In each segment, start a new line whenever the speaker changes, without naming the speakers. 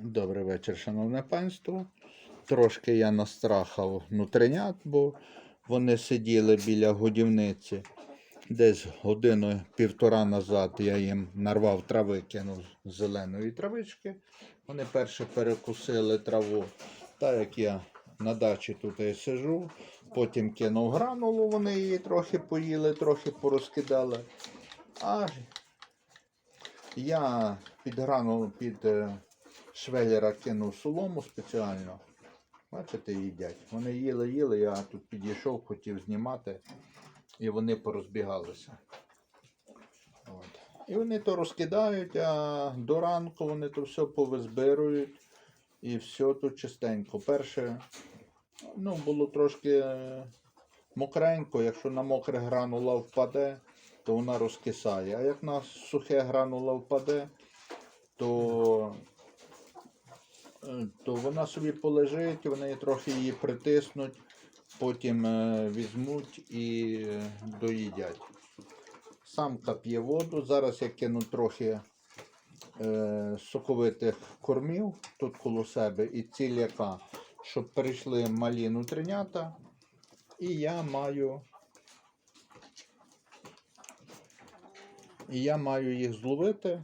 Добрий вечір, шановне панство. Трошки я настрахав нутринят, бо вони сиділи біля годівниці. Десь годину півтора назад я їм нарвав трави, кинув зеленої травички. Вони перше перекусили траву. Так як я на дачі тут і сижу, потім кинув гранулу, вони її трохи поїли, трохи порозкидали. А я під гранулу, під е, швеллера кинув солому спеціально. Бачите, їдять. Вони їли, їли, я тут підійшов, хотів знімати, і вони порозбігалися. От. І вони то розкидають, а до ранку вони то все повизбирують. І все тут чистенько. Перше, ну, було трошки е, мокренько, якщо на мокре гранула впаде, то вона розкисає. А як на сухе гранула впаде, то, то вона собі полежить, вони трохи її притиснуть, потім е, візьмуть і е, доїдять. Самка п'є воду. Зараз я кину трохи е, соковитих кормів тут коло себе і ціляка, щоб перейшли малі нутринята. І я маю. І я маю їх зловити,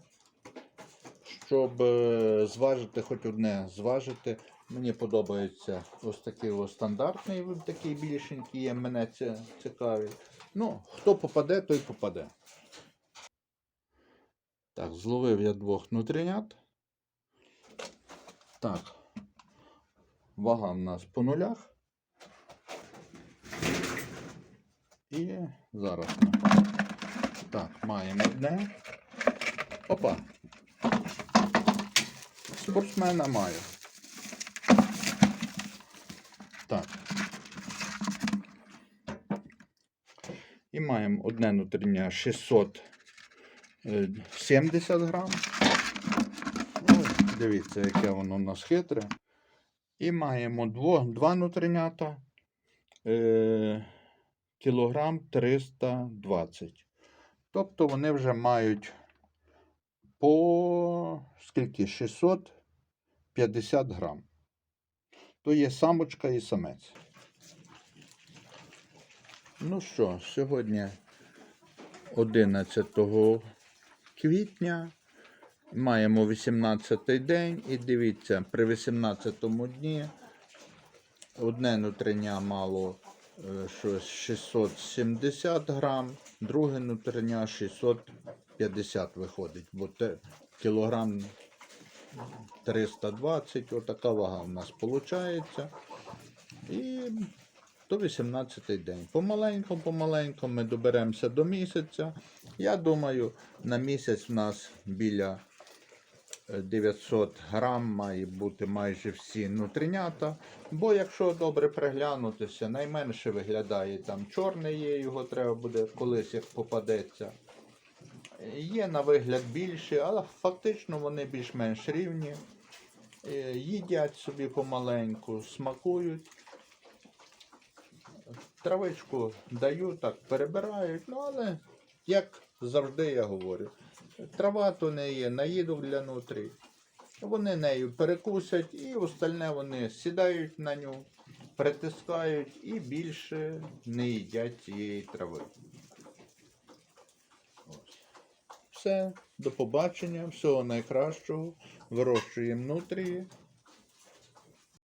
щоб е, зважити хоч одне зважити. Мені подобається ось такий ось стандартний, такий більшенький є, мене це цікавить. Ну, хто попаде, той попаде. Так, зловив я двох нутринят. Так. Вага в нас по нулях. І зараз. Так, маємо одне. Опа. Спортсмена маю. Так. І маємо одне нутрення 670 грам. Ну, дивіться, яке воно у нас хитре. І маємо дво, два нутринята. Е, кілограм 320. Тобто вони вже мають по скільки? 650 грам. То є самочка і самець. Ну що, сьогодні 11 квітня. Маємо 18-й день і дивіться, при 18-му дні одне нутрення мало е, щось 670 грам, друге нутрення 600 50 виходить, бо те, кілограм 320, отака вага у нас виходить. І то 18-й день. Помаленьку, помаленьку ми доберемося до місяця. Я думаю, на місяць у нас біля е, 900 грам має бути майже всі нутринята. Бо якщо добре приглянутися, найменше виглядає там чорний є, його треба буде колись як попадеться. Є на вигляд більше, але фактично вони більш-менш рівні. Е, Їдять собі помаленьку, смакують. Травичку даю, так перебирають, ну але як завжди я говорю, трава то не є наїдок для нутрій. Вони нею перекусять і остальне вони сідають на ню, притискають і більше не їдять цієї трави. Ось. Все, до побачення, всього найкращого. Вирощуємо нутрії